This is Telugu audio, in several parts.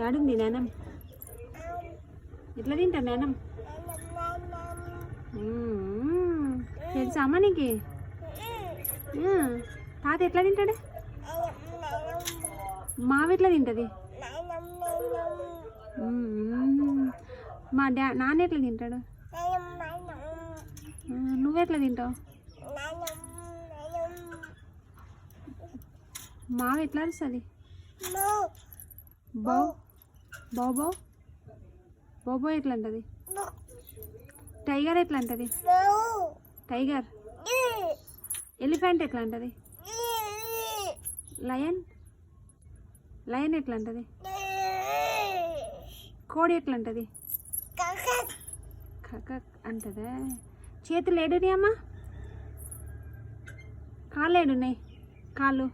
యాడుంది నానం ఎట్లా తింటా నానం మ్మ్. అమ్మ నీకు? తాత ఎట్లా తింటాడు? మావి ఎట్లా తింటుంది? మా డా నాన్న ఎట్లా తింటాడు? నువ్వెట్లా తింటావు? మావి ఎట్లా అరుస్తుంది? బౌ బౌ బౌ బౌబో ఎట్లా అంటది టైగర్ ఎట్లా అంటది టైగర్. ఎలిఫెంట్ ఎట్లా అంటది లయన్. లయన్ ఎట్లా అంటది కోడి ఎట్లా అంటది కక అంటదా? చేతులు ఏడుని అమ్మా? కాళ్ళు ఏడున్నాయి? కాళ్ళు.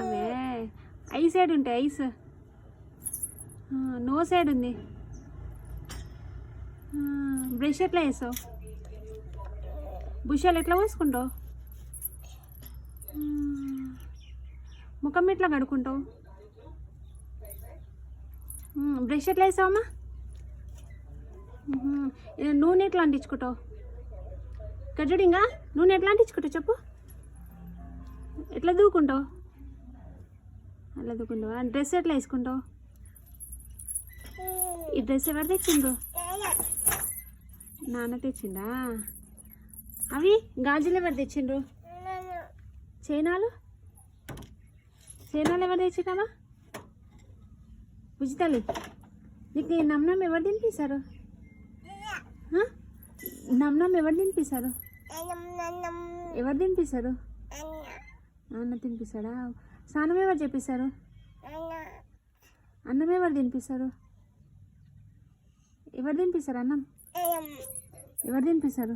అవే. ఐ సైడ్ ఉంటాయి ఐస్. నో సైడ్ ఉంది. బ్రష్ ఎట్లా వేసావు బుషాలు ఎట్లా పోసుకుంటావు? ముఖం ఎట్లా కడుక్కుంటావు? బ్రష్ ఎట్లా వేసావమ్మా నూనె ఎట్లా అంటించుకుంటావు? ఇక్కడ చూడు ఇంకా నూనె ఎట్లా అంటించుకుంటావు చెప్పు? ఎట్లా దూకుంటావు? అలా దుకుంటావా డ్రెస్ ఎట్లా వేసుకుంటావు? ఈ డ్రెస్ ఎవరు తెచ్చిండ్రు? నాన్న తెచ్చిండా? అవి గాజులు ఎవరు తెచ్చిండ్రు? చైనాలు? చైనాలు ఎవరు తెచ్చిండమ్మా ఉచితాలి? నీకు నమ్నం ఎవరు తినిపిస్తారు? నమ్నం ఎవరు తినిపిస్తారు? ఎవరు తినిపిస్తారు? నాన్న తినిపిస్తాడా? స్నానం ఎవరు చేపిస్తారు? అన్నం ఎవరు తినిపిస్తారు? ఎవరు తినిపిస్తారు అన్నం? ఎవరు తినిపిస్తారు?